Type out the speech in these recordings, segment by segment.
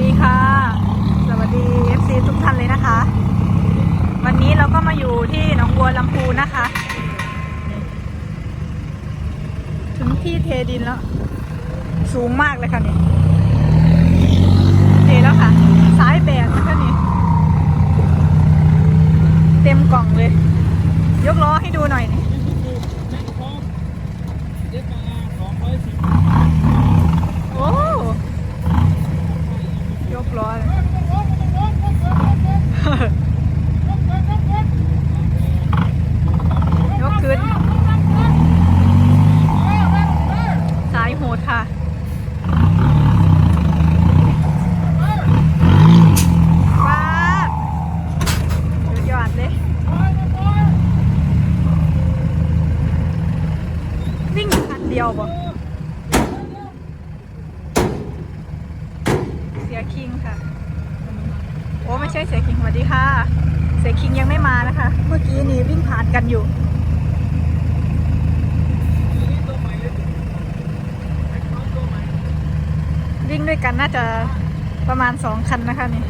ดีค่ะ สวัสดี FC ทุกท่านเลยนะคะ วันนี้เราก็มาอยู่ที่หนองบัวลำพูนะคะ ถึงที่เทดินแล้ว สูงมากเลยค่ะนี่เทแล้วค่ะ สายแบกนะคะนี่ เต็มกล่องเลย ยกล้อให้ดูหน่อยนี่ โอ้ยกล้อเลย ยกขึ้น สายโหดค่ะ ว้าวสุดยอดเลย วิ่งคันเดียวบ่เสีย คิงค่ะ โอ้ไม่ใช่เสียคิงสวัสดีค่ะ เสียคิงยังไม่มานะคะ เมื่อกี้นี่วิ่งผ่านกันอยู่วิ่งด้วยกันน่าจะประมาณสองคันนะคะนี่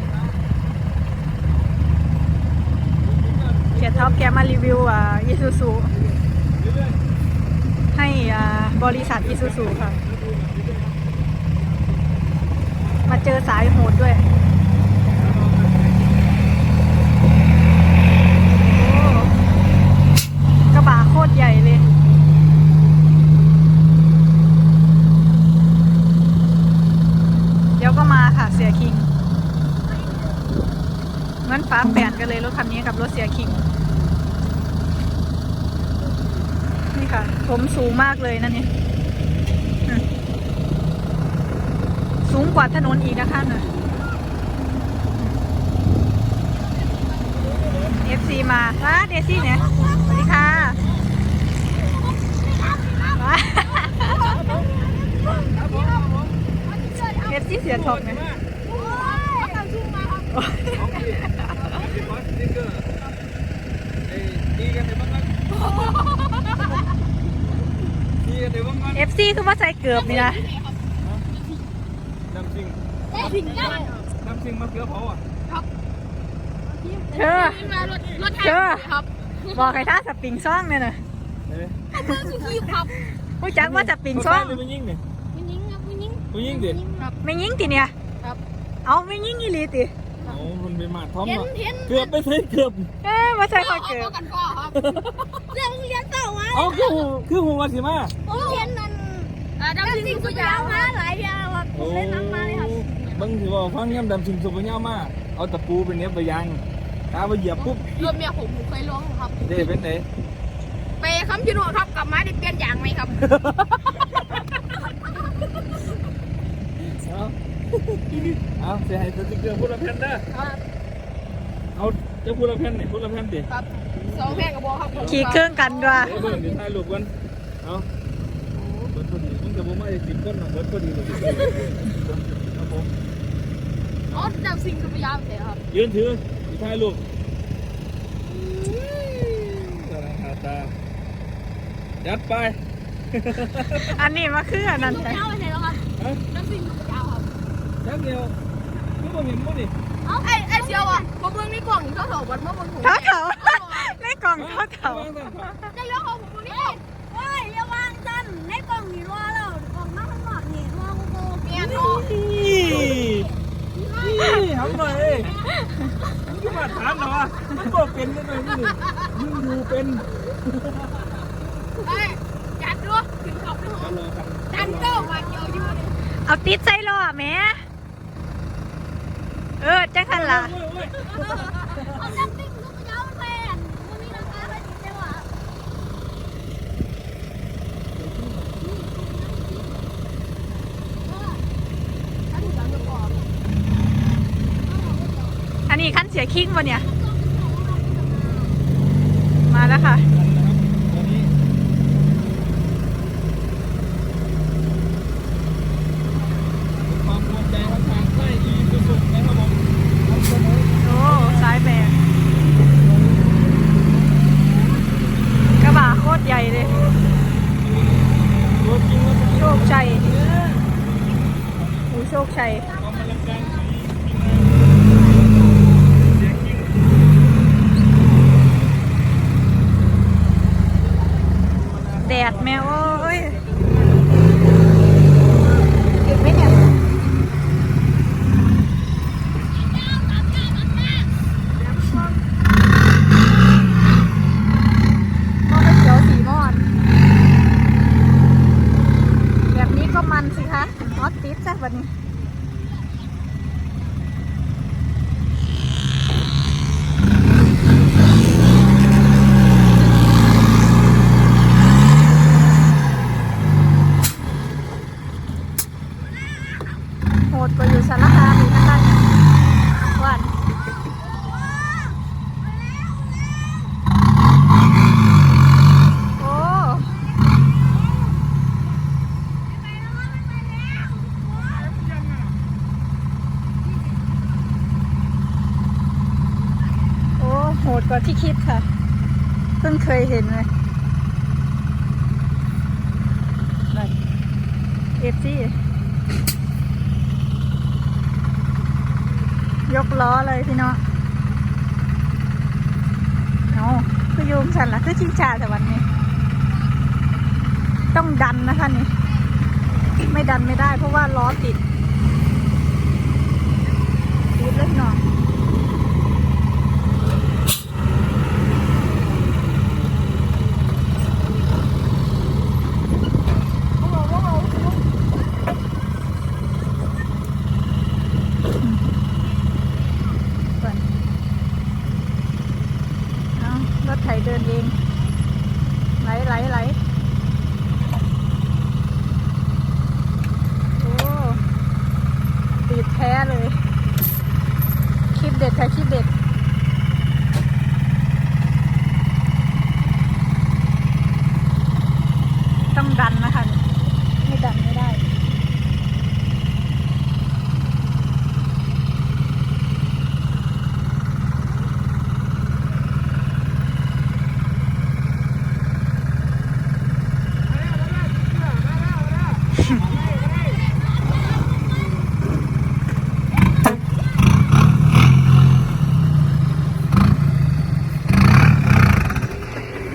เขียนท็อปแกมารีวิวอ่าอีซูซูให้อ่าบริษัทอีซูซูค่ะ มาเจอสายโหดด้วยโอ้กระบะโคตรใหญ่เลยเดี๋ยวก็มาค่ะเสียคิงงั้นฟ้าแปดกันเลยรถคันนี้กับรถเสียคิง นี่ค่ะ ผมสูงมากเลยนั่นนี่ สูงกว่าถนนอีกนะคะน่ะ FC มาว้าเดซี่เนี่ย สวัสดีค่ะว้า FC เสียทองเนี่ยเอฟซีคือว่าใส่เกือบนี่นะ น้ำซิงน้ำซิงมะเขือเผาอะเธอ รถรถแทเธอครับบอกให้ท่าสปริงซ่องเนี่ยนะเฮ้ยเมืองสุขีครับผู้จักว่าสปริงซ่องผู้ชายหรือผู้หญิงเนี่ยไม่ยิงครับไม่ยิงผู้หญิงดิครับไม่ยิงติเนี่ยครับ เอาไม่ยิงอีหลีติโอ้มันเป็นมาทอมเห็นอะเห็นเกือบไปใส่เกือบเอ้ยมาใส่ข้อเอาเกือบกันก่อครับเรื่องเรียนเต่ามาเอาคือหูคือหูมาสิมาโอ้เห็นนั่นอ่าดำสิ่งสุดยาวมาหลายอย่าง ครับโอ้เล่นน้ำมาเลยครับบางทีว่าฟังย่ำดำซิงสุกไปย่ามาเอาตะปูไปเนี้ยไปยังตาไปเหยียบปุ๊บรถเมียผมผมเคยร้องครับเด้เป็นไหนไปคำชะโนดครับกลับมาได้เปลี่ยนยางไหมครับเอาเอาเสียหายสติ๊กเกอร์พูดละแผ่นนะเอาจะพูดละแผ่นนี่พูดละแผ่นดิครับสองแพงกับบอกครับผมขี่เครื่องกันด้วยเดี๋ยวเบิ่งเดี๋ยวถ่ายรูปกันเอา เบิดพอดีมึงกับผมมาอีกสิบคนนะเบิดพอดีเลยครับผมอ๋อดำสิ่งสุดยาวเสียครับยืนถืออีกถ่ายรูปตาตาตายัดไป อันนี้มาคืออันนั้นสุดแท้ยาวไปไหนแล้วครับฮะดำสิ่งสุดยาวครับยัดเดียวคือบ่เห็นมั้งนี่เอ้าไอ้ไอ้เชียวอะผมเบิ่งในกล่องเขาถอดบนมาบนหูเท้าเขาในกล่องเท้าเขา ได้แล้วของผมนี่เฮ้ยเรียกวางจันในกล่องนี่รอแล้วกล่องนั่งข้างนอกนี่รอกูกูเมียนอ นี่ทำหน่อยเอ้ยมึงจะมาถามเหรอวะ มันบอกเป็นยังไงนี่มึงดูเป็นเฮ้ยจัดด้วยถึงขอบคุณจันโต้มาเกี่ยวอยู่นี่เอาติดใส่ล้อแหม่เออจังคันล่ะเอาจังติ๊กลูกยาวแฟนมันมีราคาเท่านี้ใช่ปะอันนี้ขั้นเสียคิงวะเนี่ยมา แล้วค่ะ ความภูมิใจของทางใต้อีสุสุนะครับผม โอ้สายแบกกระบะโคตรใหญ่เลย ตัวจริงว่า โชคชัยโอ้โชคชัย ความอลังการสี ดซะวันนี้ โหดกว่าอยู่สารคามอีกนะคะเนี่ยวันโอ้โอ้โหดกว่า ที่คิดค่ะ เพิ่งเคยเห็นเลยเอฟซียกล้อเลยพี่น้องเอาคือยูมฉันละคือชิงชาแต่วันนี้ ต้องดันนะคะนี่ ไม่ดันไม่ได้เพราะว่าล้อติดติดเล็กน้อยก่อนเอารถไถเดินเอง ไหลไหลไหลโอ้ติดแท้เลย คลิปเด็ดค่ะคลิปเด็ด ต้องดันนะคะ ไม่ดันไม่ได้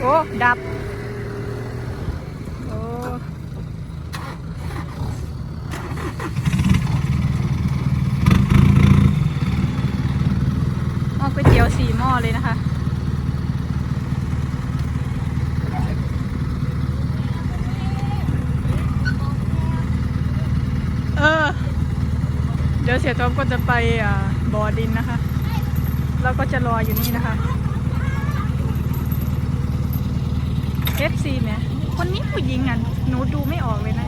โอ้ ดับ โอ้หม้อก๋วยเตี๋ยวสี่หม้อ เลยนะคะ เออ เดี๋ยวเสียท็อปก็จะไปอ่าบ่อดินนะคะ เราก็จะรออยู่นี่นะคะ FC เนี่ยคนนี้ผู้หญิงอะหนูดูไม่ออกเลยนะ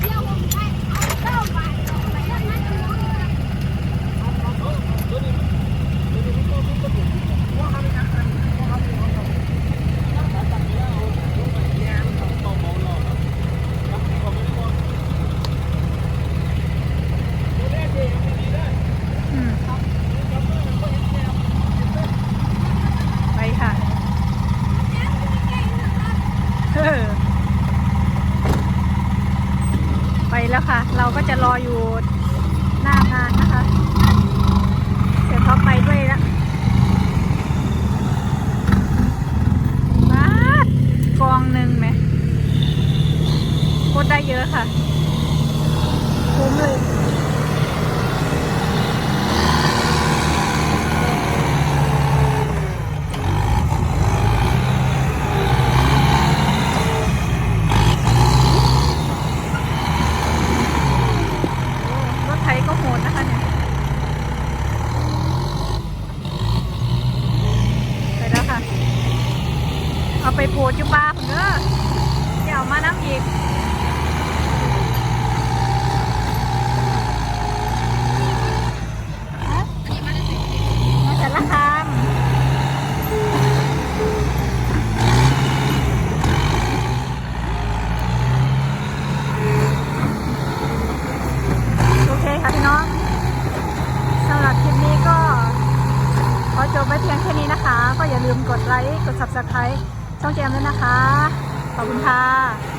เดี๋ยวผมไปเอาเต้าไปไปเรื่องนั้นเรื่องนี้ อืมไปค่ะเออไปแล้วค่ะ เราก็จะรออยู่หน้างานนะคะ เสร็จท็อปไปด้วยแล้วมากองหนึ่งไหมโคตรได้เยอะค่ะ คุ้มเลย รถไถก็โหดนะคะเนี่ย ไปแล้วค่ะ เอาไป โพดอยู่ป่าผมเด้ออย่าเอามาน้ำอีกฮะมาแต่ละคามโอเคค่ะพี่น้องสำหรับคลิปนี้ก็ ขอจบไว้เพียงแค่นี้นะคะ ก็อย่าลืมกดไลค์ กด subscribe ช่องแจมด้วยนะคะ ขอบคุณ ค่ะ